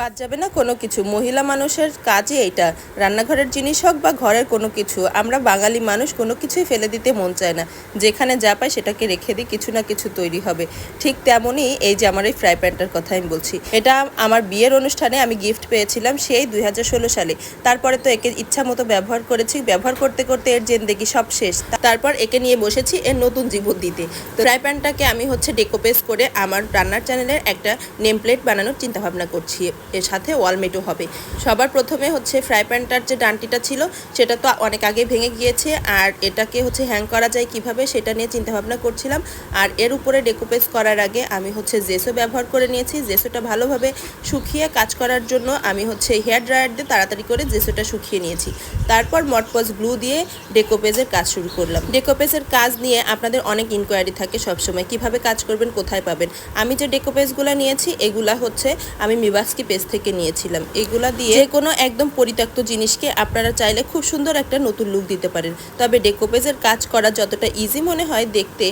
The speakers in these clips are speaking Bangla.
বাদ যাবে না, কোনো কিছু। মহিলা মানুষের কাজই এইটা। রান্নাঘরের জিনিস হোক বা ঘরের কোনো কিছু, আমরা বাঙালি মানুষ কোনো কিছুই ফেলে দিতে মন চায় না। যেখানে যা পাই সেটাকে রেখে দিই কিছু না কিছু তৈরি হবে। ঠিক তেমনই এই যে আমার এই ফ্রাই প্যানটার কথা আমি বলছি, এটা আমার বিয়ের অনুষ্ঠানে আমি গিফট পেয়েছিলাম সেই দুই হাজার ষোলো সালে। তারপরে তো একে ইচ্ছা মতো ব্যবহার করেছি। ব্যবহার করতে করতে এর জেন্দেগি সব শেষ। তারপর একে নিয়ে বসেছি এর নতুন জীবন দিতে। তো ফ্রাই প্যানটাকে আমি হচ্ছে ডেকোপেস করে আমার রান্নার চ্যানেলের একটা নেম প্লেট বানানোর চিন্তা ভাবনা করছি। এর সাথে ওয়ালমেটও হবে। সবার প্রথমে হচ্ছে ফ্রাই প্যানটার যে ডান্টিটা ছিল, সেটা তো অনেক আগে ভেঙে গিয়েছে, আর এটাকে হচ্ছে হ্যাং করা যায় কীভাবে সেটা নিয়ে চিন্তা ভাবনা করছিলাম। আর এর উপরে ডেকোপেস করার আগে আমি হচ্ছে জেসো ব্যবহার করে নিয়েছি। জেসোটা ভালোভাবে শুকিয়ে কাজ করার জন্য আমি হচ্ছে হেয়ার ড্রায়ার দিয়ে তাড়াতাড়ি করে জেসোটা শুকিয়ে নিয়েছি। তারপর মটপজ গ্লু দিয়ে ডেকোপেজের কাজ শুরু করলাম। ডেকোপেজের কাজ নিয়ে আপনাদের অনেক ইনকোয়ারি থাকে সবসময়, কীভাবে কাজ করবেন, কোথায় পাবেন। আমি যে ডেকোপেজগুলো নিয়েছি, এগুলা হচ্ছে আমি মিবাস্কি পেজ থেকে নিয়েছিলাম। এগুলা দিয়ে যে কোনো একদম পরিত্যক্ত জিনিসকে আপনারা চাইলে খুব সুন্দর একটা নতুন লুক দিতে পারেন। তবে ডেকোপেজের কাজ করা যতটা ইজি মনে হয় দেখতে,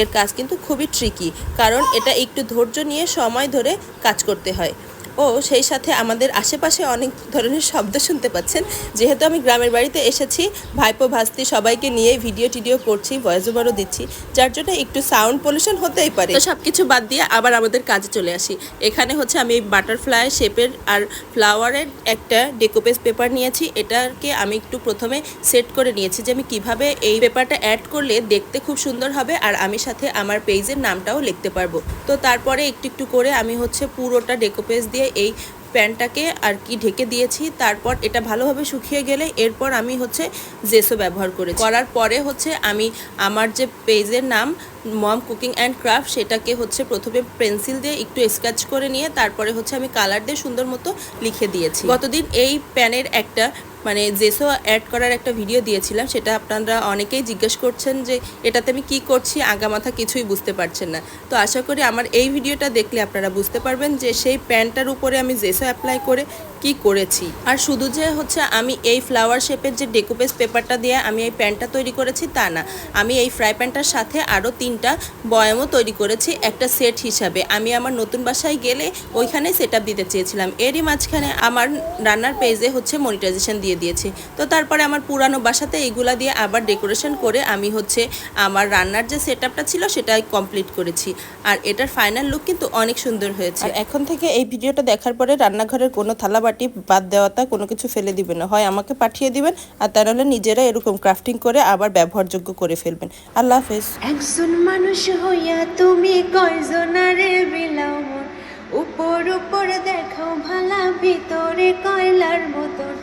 এর কাজ কিন্তু খুবই ট্রিকি কারণ এটা একটু ধৈর্য নিয়ে সময় ধরে কাজ করতে হয়। ও সেই সাথে আমাদের আশেপাশে অনেক ধরনের শব্দ শুনতে পাচ্ছেন। যেহেতু আমি গ্রামের বাড়িতে এসেছি, ভাইপো, ভাস্তি সবাইকে নিয়ে ভিডিও টিডিও করছি ভয়েস ওভারও দিচ্ছি। যার জন্য একটু সাউন্ড পলিউশন হতেই পারে। তো সব কিছু বাদ দিয়ে আবার আমাদের কাজে চলে আসি। এখানে হচ্ছে আমি বাটারফ্লাই শেপের আর ফ্লাওয়ারের একটা ডেকোপেস পেপার নিয়েছি। এটাকে আমি একটু প্রথমে সেট করে নিয়েছি যে আমি কীভাবে এই পেপারটা অ্যাড করলে দেখতে খুব সুন্দর হবে আর আমি সাথে আমার পেজের নামটাও লিখতে পারব। তো তারপরে একটু একটু করে আমি হচ্ছে পুরোটা ডেকোপেস দিয়ে এই প্যানটাকে আর কি ঢেকে দিয়েছি। তারপর এটা ভালোভাবে শুকিয়ে গেলে এরপর আমি হচ্ছে জেসো ব্যবহার করেছি। করার পরে হচ্ছে আমি আমার যে পেজের নাম মম কুকিং অ্যান্ড ক্রাফট সেটাকে হচ্ছে প্রথমে পেন্সিল দিয়ে একটু স্কেচ করে নিয়ে তারপরে হচ্ছে আমি কালার দিয়ে সুন্দর মতো লিখে দিয়েছি। গতদিন এই প্যানের একটা মানে জেসো অ্যাড করার একটা ভিডিও দিয়েছিলাম, সেটা আপনারা অনেকেই জিজ্ঞেস করছেন যে এটাতে আমি কি করছি আগামাথা কিছুই বুঝতে পারছেন না। তো আশা করি আমার এই ভিডিওটা দেখলে আপনারা বুঝতে পারবেন যে সেই প্যানটার উপরে আমি জেসো অ্যাপ্লাই করে কি করেছি। আর শুধু যে হচ্ছে আমি এই ফ্লাওয়ার শেপের যে ডেকোপেস পেপারটা দিয়ে আমি এই প্যানটা তৈরি করেছি তা না, আমি এই ফ্রাই প্যানটার সাথে আরও তিনটা বয়ামও তৈরি করেছি একটা সেট হিসাবে। আমি আমার নতুন বাসায় গেলে ওইখানে সেট দিতে চেয়েছিলাম। এরই মাঝখানে আমার রান্নার পেজে হচ্ছে মনিটাইজেশন দিয়ে দিয়েছি। তো তারপরে আমার পুরানো বাসাতে এইগুলা দিয়ে আবার ডেকোরেশন করে আমি হচ্ছে আমার রান্নার যে সেট ছিল সেটা কমপ্লিট করেছি। আর এটার ফাইনাল লুক কিন্তু অনেক সুন্দর হয়েছে। আর এখন থেকে এই ভিডিওটা দেখার পরে রান্নাঘরের কোনো থালা বাটি বাদ দেওয়াটা কোনো কিছু ফেলে দিবেন না। হয় আমাকে পাঠিয়ে দিবেন আর তা নাহলে নিজেরা এরকম ক্রাফটিং করে আবার ব্যবহারযোগ্য করে ফেলবেন। আল্লাহ হাফেজ। একজন মানুষ হইয়া তুমি কয়জনারে বিলাও উপর উপর দেখাও ভালা ভিতরে কয়লার মন